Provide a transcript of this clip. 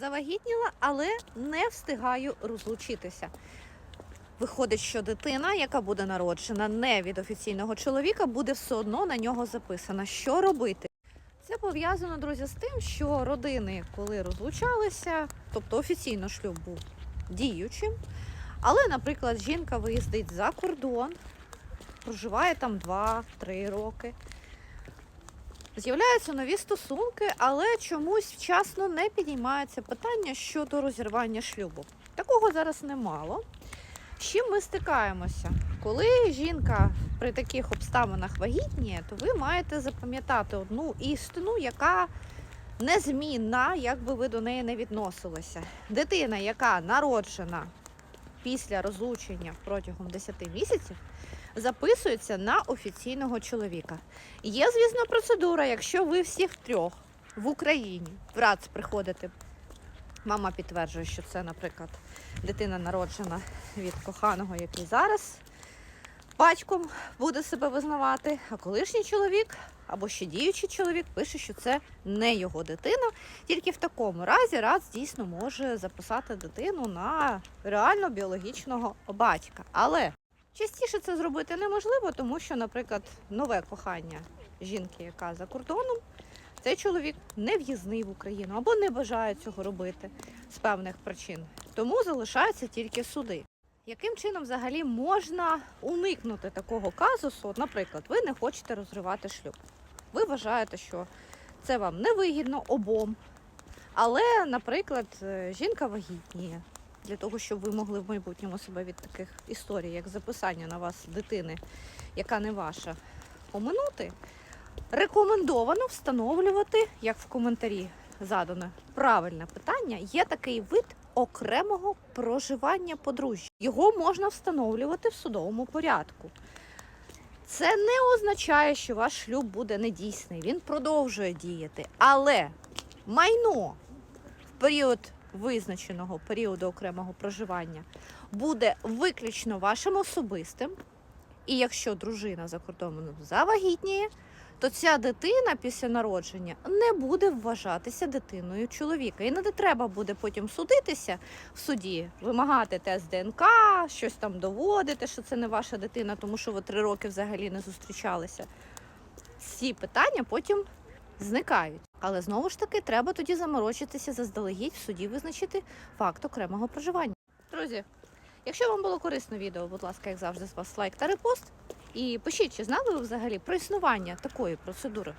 Завагітніла, але не встигаю розлучитися. Виходить, що дитина, яка буде народжена не від офіційного чоловіка, буде все одно на нього записана. Що робити? Це пов'язано, друзі, з тим, що родини, коли розлучалися, тобто офіційно шлюб був діючим, але, наприклад, жінка виїздить за кордон, проживає там 2-3 роки. З'являються нові стосунки, але чомусь вчасно не підіймається питання щодо розірвання шлюбу. Такого зараз немало. З чим ми стикаємося? Коли жінка при таких обставинах вагітніє, то ви маєте запам'ятати одну істину, яка незмінна, як би ви до неї не відносилися. Дитина, яка народжена після розлучення протягом 10 місяців, записується на офіційного чоловіка. Є, звісно, процедура, якщо ви всіх трьох в Україні в РАЦ приходите. Мама підтверджує, що це, наприклад, дитина народжена від коханого, який зараз батьком буде себе визнавати, а колишній чоловік або ще діючий чоловік пише, що це не його дитина. Тільки в такому разі РАЦ дійсно може записати дитину на реально біологічного батька. Але частіше це зробити неможливо, тому що, наприклад, нове кохання жінки, яка за кордоном, цей чоловік не в'їзний в Україну або не бажає цього робити з певних причин. Тому залишаються тільки суди. Яким чином взагалі можна уникнути такого казусу? От, наприклад, ви не хочете розривати шлюб. Ви вважаєте, що це вам невигідно обом. Але, наприклад, е, жінка вагітніє для того, щоб ви могли в майбутньому себе від таких історій, як записання на вас дитини, яка не ваша, оминути. Рекомендовано встановлювати, як в коментарі задане правильне питання, є такий вид окремого проживання подружжя. Його можна встановлювати в судовому порядку. Це не означає, що ваш шлюб буде недійсний. Він продовжує діяти. Але майно в період визначеного періоду окремого проживання буде виключно вашим особистим. І якщо дружина за кордоном завагітніє, то ця дитина після народження не буде вважатися дитиною чоловіка. І не треба буде потім судитися в суді, вимагати тест ДНК, щось там доводити, що це не ваша дитина, тому що ви три роки взагалі не зустрічалися. Ці питання потім зникають. Але знову ж таки треба тоді заморочитися заздалегідь в суді визначити факт окремого проживання. Друзі, якщо вам було корисно відео, будь ласка, як завжди, з вас лайк та репост. І пишіть, чи знали ви взагалі про існування такої процедури.